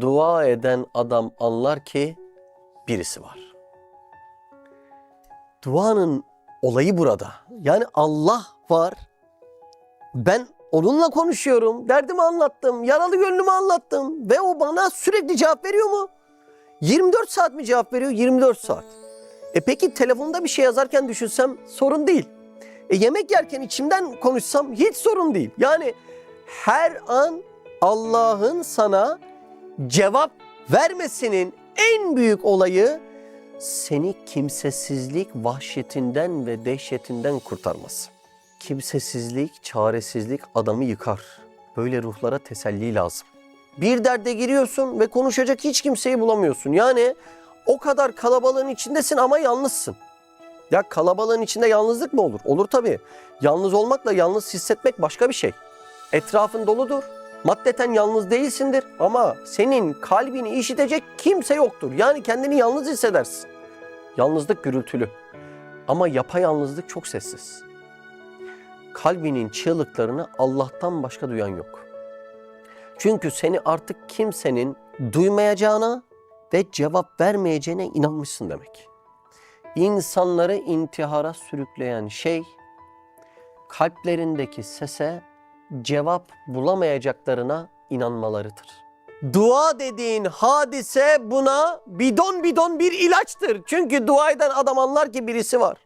dua eden adam anlar ki birisi var. Duanın olayı burada. Yani Allah var. Ben onunla konuşuyorum. Derdimi anlattım. Yaralı gönlümü anlattım. Ve o bana sürekli cevap veriyor mu? 24 saat mi cevap veriyor? 24 saat. E peki telefonda bir şey yazarken düşünsem sorun değil. E yemek yerken içimden konuşsam hiç sorun değil. Yani her an Allah'ın sana cevap vermesinin en büyük olayı seni kimsesizlik vahşetinden ve dehşetinden kurtarması. Kimsesizlik, çaresizlik adamı yıkar. Böyle ruhlara teselli lazım. Bir derde giriyorsun ve konuşacak hiç kimseyi bulamıyorsun. Yani o kadar kalabalığın içindesin ama yalnızsın. Ya kalabalığın içinde yalnızlık mı olur? Olur tabii. Yalnız olmakla yalnız hissetmek başka bir şey. Etrafın doludur. Maddeten yalnız değilsindir ama senin kalbini işitecek kimse yoktur. Yani kendini yalnız hissedersin. Yalnızlık gürültülü ama yapayalnızlık çok sessiz. Kalbinin çığlıklarını Allah'tan başka duyan yok. Çünkü seni artık kimsenin duymayacağına ve cevap vermeyeceğine inanmışsın demek. İnsanları intihara sürükleyen şey kalplerindeki sese cevap bulamayacaklarına inanmalarıdır. Dua dediğin hadise buna bidon bidon bir ilaçtır. Çünkü dua eden adam anlar ki birisi var.